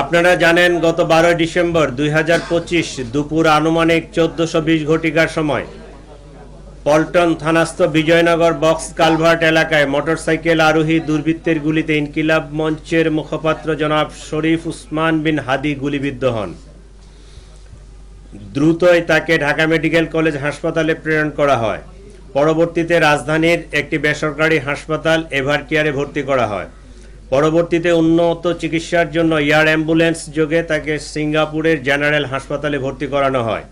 আপনারা জানেন, গত বারোই ডিসেম্বর দুই হাজার পঁচিশ দুপুর আনুমানিক চোদ্দশো বিশ ঘটিকার সময় পল্টন থানাস্থ বিজয়নগর বক্স কালভার্ট এলাকায় মোটরসাইকেল আরোহী দুর্বৃত্তের গুলিতে ইনকিলাব মঞ্চের মুখপাত্র জনাব শরীফ উসমান বিন হাদি গুলিবিদ্ধ হন। দ্রুতই তাকে ঢাকা মেডিকেল কলেজ হাসপাতালে প্রেরণ করা হয়। পরবর্তীতে রাজধানীর একটি বেসরকারি হাসপাতাল এভার কেয়ারে ভর্তি করা হয়। পরবর্তীতে উন্নত চিকিৎসার জন্য এয়ার অ্যাম্বুলেন্স যোগে তাকে সিঙ্গাপুরের জেনারেল হাসপাতালে ভর্তি করানো হয়।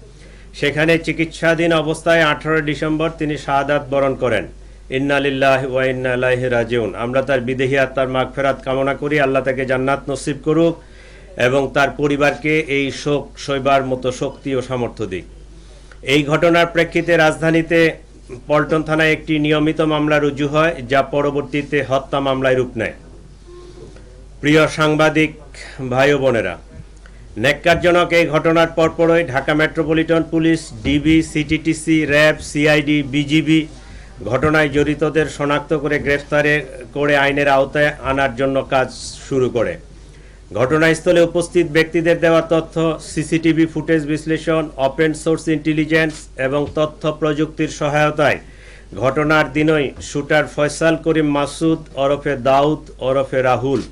সেখানে চিকিৎসাধীন অবস্থায় আঠারো ডিসেম্বর তিনি শাহাদাত বরণ করেন। ইন্নালিল্লাহ ওয়া ইন্না ইলাইহি রাজিউন। আমরা তার বিদেহী আত্মার মাগফেরাত কামনা করি। আল্লাহ তাকে জান্নাত নসিব করুক এবং তার পরিবারকে এই শোক সইবার মতো শক্তি ও সামর্থ্য দিক। এই ঘটনার প্রেক্ষিতে রাজধানীতে পল্টন থানায় একটি নিয়মিত মামলা রুজু হয়, যা পরবর্তীতে হত্যা মামলায় রূপ নেয়। প্রিয় সাংবাদিক, ভাই বোনেরা, ন্যাক্কারজনক এই ঘটনার পরপরই Dhaka metropolitan police, DB, CTTC, RAB, CID, BGB ঘটনায় জড়িতদের শনাক্ত করে গ্রেফতারে করে আইনের আওতায় আনার জন্য কাজ শুরু করে। ঘটনাস্থলে উপস্থিত ব্যক্তিদের দেওয়া তথ্য, সিসিটিভি ফুটেজ বিশ্লেষণ ওপেন সোর্স ইন্টেলিজেন্স এবং তথ্য প্রযুক্তির সহায়তায় ঘটনার দিনই শুটার ফয়সাল করিম মাসুদ ওরফে দাউদ, ওরফে রাহুল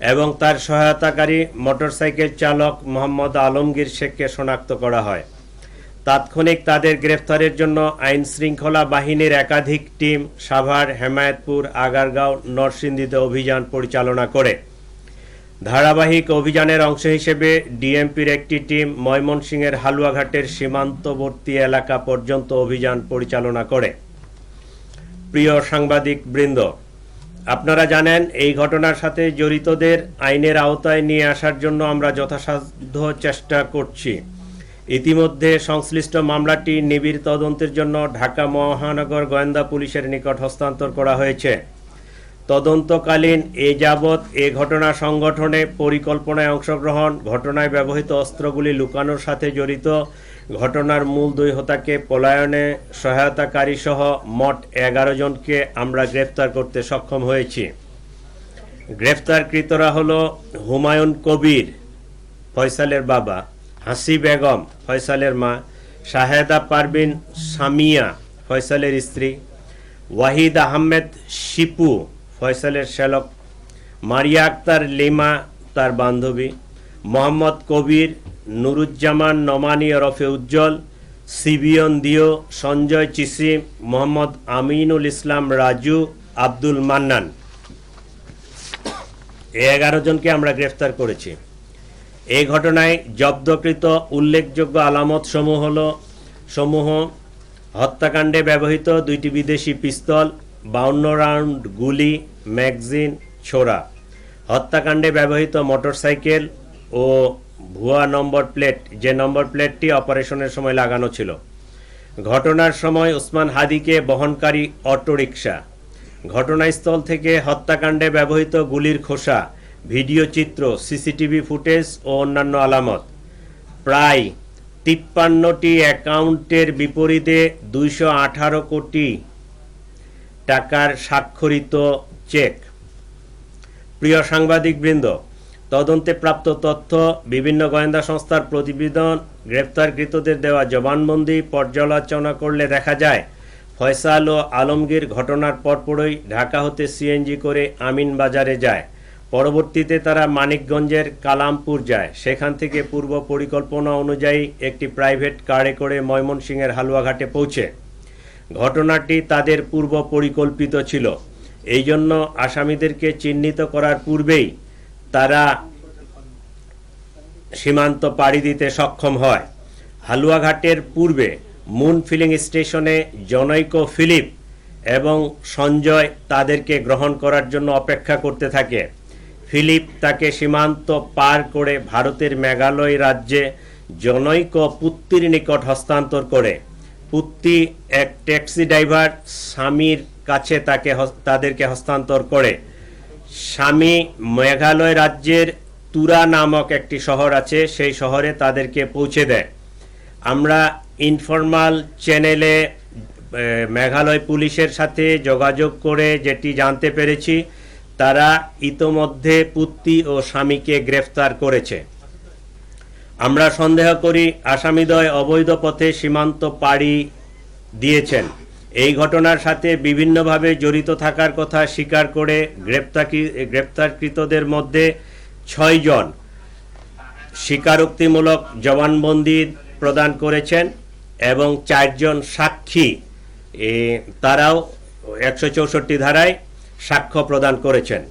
এবং তার সহায়তাকারী মোটরসাইকেল চালক মোহাম্মদ আলমগীর শেখকে শনাক্ত করা হয়। তাৎক্ষণিক তাদের গ্রেফতারের জন্য আইন শৃঙ্খলা বাহিনীর একাধিক টিম সাভার, হেমায়তপুর, আগারগাঁও, নরসিংদীতে অভিযান পরিচালনা করে। ধারাবাহিক অভিযানের অংশ হিসেবে ডিএমপির একটি টিম ময়মনসিংহের হালুয়াঘাটের সীমান্তবর্তী এলাকা পর্যন্ত অভিযান পরিচালনা করে। প্রিয় সাংবাদিক বৃন্দ আপনারা জানেন, এই ঘটনার সাথে জড়িতদের আইনের আওতায় নিয়ে আসার জন্য আমরা যথাসাধ্য চেষ্টা করছি। ইতিমধ্যে সংশ্লিষ্ট মামলাটি নিবিড় তদন্তের জন্য ঢাকা মহানগর গোয়েন্দা পুলিশের নিকট হস্তান্তর করা হয়েছে। তদন্তকালীন এ যাবৎ এ ঘটনা সংগঠনে পরিকল্পনায় অংশগ্রহণ, ঘটনায় ব্যবহৃত অস্ত্রগুলি লুকানোর সাথে জড়িত, ঘটনার মূল দুই হোতাকে পলায়নে সহায়তাকারী সহ মোট এগারো জনকে আমরা গ্রেফতার করতে সক্ষম হয়েছি। গ্রেফতারকৃতরা হল হুমায়ুন কবির, ফয়সালের বাবা, হাসি বেগম, ফয়সালের মা, শাহেদা পারবিন সামিয়া, ফয়সালের স্ত্রী, ওয়াহিদ আহমেদ শিপু ফয়সালের শ্যালক, মারিয়া আক্তার লিমা তার বান্ধবী, মোহাম্মদ কবির, নুরুজ্জামান নমানি ওরফে উজ্জ্বল, সিবিয়ন দিও, সঞ্জয় চিসিম মোহাম্মদ আমিনুল ইসলাম রাজু, আব্দুল মান্নান। এই এগারো জনকে আমরা গ্রেফতার করেছি। এই ঘটনায় জব্দকৃত উল্লেখযোগ্য আলামত সমূহ হল, সমূহ হত্যাকাণ্ডে ব্যবহৃত দুইটি বিদেশি পিস্তল বাউন্ন রাউন্ড গুলি, ম্যাগজিন, ছোড়া। হত্যাকাণ্ডে ব্যবহৃত মোটরসাইকেল ও ভুয়া নম্বর প্লেট, যে নম্বর প্লেটটি অপারেশনের সময় লাগানো ছিল। ঘটনার সময় ওসমান হাদিকে বহনকারী অটোরিকশা। ঘটনাস্থল থেকে হত্যাকাণ্ডে ব্যবহৃত গুলির খোসা, ভিডিও চিত্র, সিসিটিভি ফুটেজ ও অন্যান্য আলামত। প্রায় তিপ্পান্নটি অ্যাকাউন্টের বিপরীতে দুইশো আঠারো কোটি টাকার স্বাক্ষরিত চেক। প্রিয় সাংবাদিকবৃন্দ, তদন্তে প্রাপ্ত তথ্য, বিভিন্ন গোয়েন্দা সংস্থার প্রতিবেদন গ্রেপ্তারকৃতদের দেওয়া জবানবন্দি পর্যালোচনা করলে দেখা যায়, ফয়সাল ও আলমগীর ঘটনার পরপরই ঢাকা হতে সিএনজি করে আমিন বাজারে যায়। পরবর্তীতে তারা মানিকগঞ্জের কালামপুর যায়। সেখান থেকে পূর্ব পরিকল্পনা অনুযায়ী একটি প্রাইভেট কারে করে ময়মনসিংহের হালুয়াঘাটে পৌঁছে। ঘটনাটি তাদের পূর্ব পরিকল্পিত ছিল। এই জন্য আসামিদেরকে চিহ্নিত করার পূর্বেই তারা সীমান্ত পাড়ি দিতে সক্ষম হয়। হালুয়াঘাটের পূর্বে মুন ফিলিং স্টেশনে জনৈক ফিলিপ এবং সঞ্জয় তাদেরকে গ্রহণ করার জন্য অপেক্ষা করতে থাকে। ফিলিপ তাকে সীমান্ত পার করে ভারতের মেঘালয় রাজ্যে জনৈক পুত্তির নিকট হস্তান্তর করে। পুত্তি এক ট্যাক্সি ড্রাইভার স্বামীর কাছে তাকে তাদেরকে হস্তান্তর করে। স্বামী মেঘালয় রাজ্যের তুরা নামক একটি শহর আছে, সেই শহরে তাদেরকে পৌঁছে দেয়। আমরা ইনফরমাল চ্যানেলে মেঘালয় পুলিশের সাথে যোগাযোগ করে যেটি জানতে পেরেছি, তারা ইতোমধ্যে পুত্তি ও স্বামীকে গ্রেফতার করেছে। আমরা সন্দেহ করি আসামিদ্বয় অবৈধ পথে সীমান্ত পাড়ি দিয়েছেন। এই ঘটনার সাথে বিভিন্নভাবে জড়িত থাকার কথা স্বীকার করে গ্রেপ্তারকৃ, গ্রেপ্তারকৃতদের মধ্যে ছয়জন স্বীকারোক্তিমূলক জবানবন্দি প্রদান করেছেন এবং চারজন সাক্ষী তারাও একশো চৌষট্টি ধারায় সাক্ষ্য প্রদান করেছেন।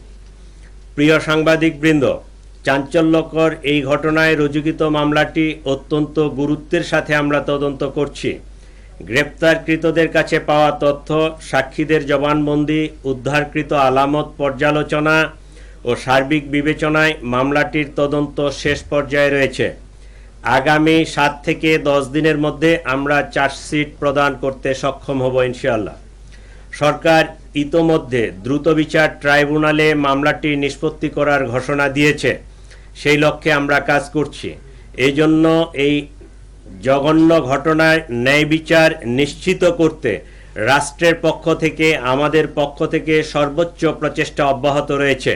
প্রিয় সাংবাদিকবৃন্দ চাঞ্চল্যকর এই ঘটনায় রুজুকিত মামলাটি অত্যন্ত গুরুত্বের সাথে আমরা তদন্ত করছি। গ্রেপ্তারকৃতদের কাছে পাওয়া তথ্য, সাক্ষীদের জবানবন্দি, উদ্ধারকৃত আলামত পর্যালোচনা ও সার্বিক বিবেচনায় মামলাটির তদন্ত শেষ পর্যায়ে রয়েছে। আগামী সাত থেকে দশ দিনের মধ্যে আমরা চার্জশিট প্রদান করতে সক্ষম হব ইনশাআল্লাহ। সরকার ইতোমধ্যে দ্রুত বিচার ট্রাইব্যুনালে মামলাটি নিষ্পত্তি করার ঘোষণা দিয়েছে। সেই লক্ষ্যে আমরা কাজ করছি। এই জন্য এই জঘন্য ঘটনায় ন্যায় বিচার নিশ্চিত করতে রাষ্ট্রের পক্ষ থেকে, আমাদের পক্ষ থেকে সর্বোচ্চ প্রচেষ্টা অব্যাহত রয়েছে।